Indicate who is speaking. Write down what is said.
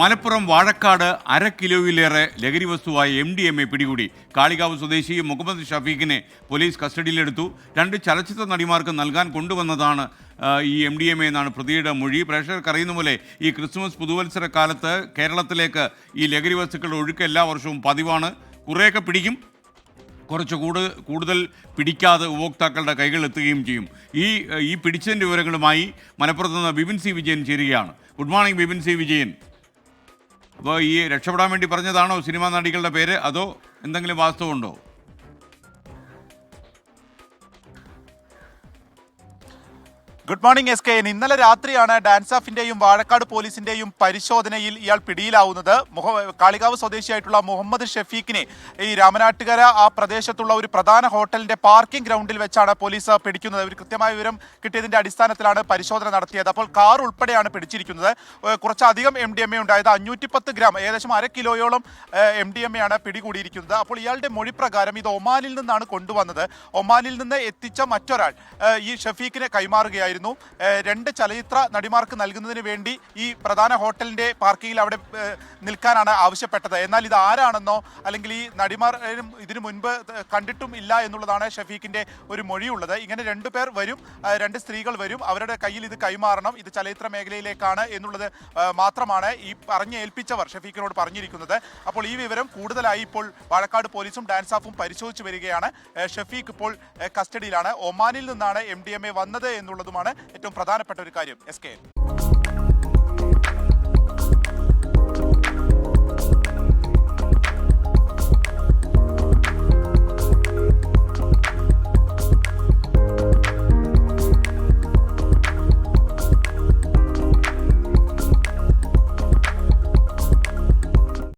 Speaker 1: മലപ്പുറം വാഴക്കാട് അര കിലോയിലേറെ ലഹരി വസ്തുവായ എം ഡി എം എ പിടികൂടി. കാളികാവ് സ്വദേശി മുഹമ്മദ് ഷഫീഖിനെ പോലീസ് കസ്റ്റഡിയിലെടുത്തു. രണ്ട് ചലച്ചിത്ര നടിമാർക്ക് നൽകാൻ കൊണ്ടുവന്നതാണ് ഈ എം ഡി എം എ എന്നാണ് പ്രതിയുടെ മൊഴി. പ്രേക്ഷകർക്ക് അറിയുന്ന പോലെ ഈ ക്രിസ്മസ് പുതുവത്സര കാലത്ത് കേരളത്തിലേക്ക് ഈ ലഹരി വസ്തുക്കളുടെ ഒഴുക്ക് എല്ലാ വർഷവും പതിവാണ്. കുറേയൊക്കെ പിടിക്കും. കുറച്ച് കൂടുതൽ കൂടുതൽ പിടിക്കാതെ ഉപഭോക്താക്കളുടെ കൈകളിൽ എത്തുകയും ചെയ്യും. ഈ ഈ പിടിച്ചതിന്റെ വിവരങ്ങളുമായി മലപ്പുറത്ത് നിന്ന് ബിപിൻ സി വിജയൻ ചേരുകയാണ്. Good morning Bipin C Vijayan. അപ്പോൾ ഈ രക്ഷപ്പെടാൻ വേണ്ടി പറഞ്ഞതാണോ സിനിമാ നടികളുടെ പേര്? അതോ എന്തെങ്കിലും വാസ്തവമുണ്ടോ?
Speaker 2: Good morning S K N ഇന്നലെ രാത്രിയാണ് ഡാൻസ് ഓഫിന്റെയും വാഴക്കാട് പോലീസിന്റെയും പരിശോധനയിൽ ഇയാൾ പിടിയിലാവുന്നത്. കാളികാവ് സ്വദേശിയായിട്ടുള്ള മുഹമ്മദ് ഷെഫീഖിനെ ഈ രാമനാട്ടുകര ആ പ്രദേശത്തുള്ള ഒരു പ്രധാന ഹോട്ടലിന്റെ പാർക്കിംഗ് ഗ്രൗണ്ടിൽ വെച്ചാണ് പോലീസ് പിടിക്കുന്നത്. ഒരു കൃത്യമായ വിവരം കിട്ടിയതിന്റെ അടിസ്ഥാനത്തിലാണ് പരിശോധന നടത്തിയത്. അപ്പോൾ കാർ ഉൾപ്പെടെയാണ് പിടിച്ചിരിക്കുന്നത്. കുറച്ചധികം എം ഡി എം എ ഉണ്ടായത് അഞ്ഞൂറ്റി പത്ത് ഗ്രാം ഏകദേശം അര കിലോയോളം എം ഡി എം എ ആണ് പിടികൂടിയിരിക്കുന്നത്. അപ്പോൾ ഇയാളുടെ മൊഴി പ്രകാരം ഇത് ഒമാനിൽ നിന്നാണ് കൊണ്ടുവന്നത്. ഒമാനിൽ നിന്ന് എത്തിച്ച മറ്റൊരാൾ ഈ ഷെഫീഖിനെ കൈമാറുകയായിരുന്നു. ഏഹ് രണ്ട് ചലച്ചിത്ര നടിമാർക്ക് നൽകുന്നതിന് വേണ്ടി ഈ പ്രധാന ഹോട്ടലിന്റെ പാർക്കിങ്ങിൽ അവിടെ നിൽക്കാനാണ് ആവശ്യപ്പെട്ടത്. എന്നാൽ ഇത് ആരാണെന്നോ അല്ലെങ്കിൽ ഈ നടിമാർ ഇതിനു മുൻപ് കണ്ടിട്ടും ഇല്ല എന്നുള്ളതാണ് ഷഫീഖിന്റെ ഒരു മൊഴിയുള്ളത്. ഇങ്ങനെ രണ്ടു പേർ വരും രണ്ട് സ്ത്രീകൾ വരും. അവരുടെ കയ്യിൽ ഇത് കൈമാറണം. ഇത് ചലച്ചിത്ര മേഖലയിലേക്കാണ് എന്നുള്ളത് മാത്രമാണ് ഈ പറഞ്ഞ് ഏൽപ്പിച്ചവർ ഷഫീഖിനോട് പറഞ്ഞിരിക്കുന്നത്. അപ്പോൾ ഈ വിവരം കൂടുതലായി ഇപ്പോൾ പാലക്കാട് പോലീസും ഡാൻസ് ഓഫും പരിശോധിച്ചു വരികയാണ്. ഷഫീഖ് ഇപ്പോൾ കസ്റ്റഡിയിലാണ്. ഒമാനിൽ നിന്നാണ് എ വന്നത് എന്നുള്ളതുമാണ് ഏറ്റവും പ്രധാനപ്പെട്ട ഒരു കാര്യം. S K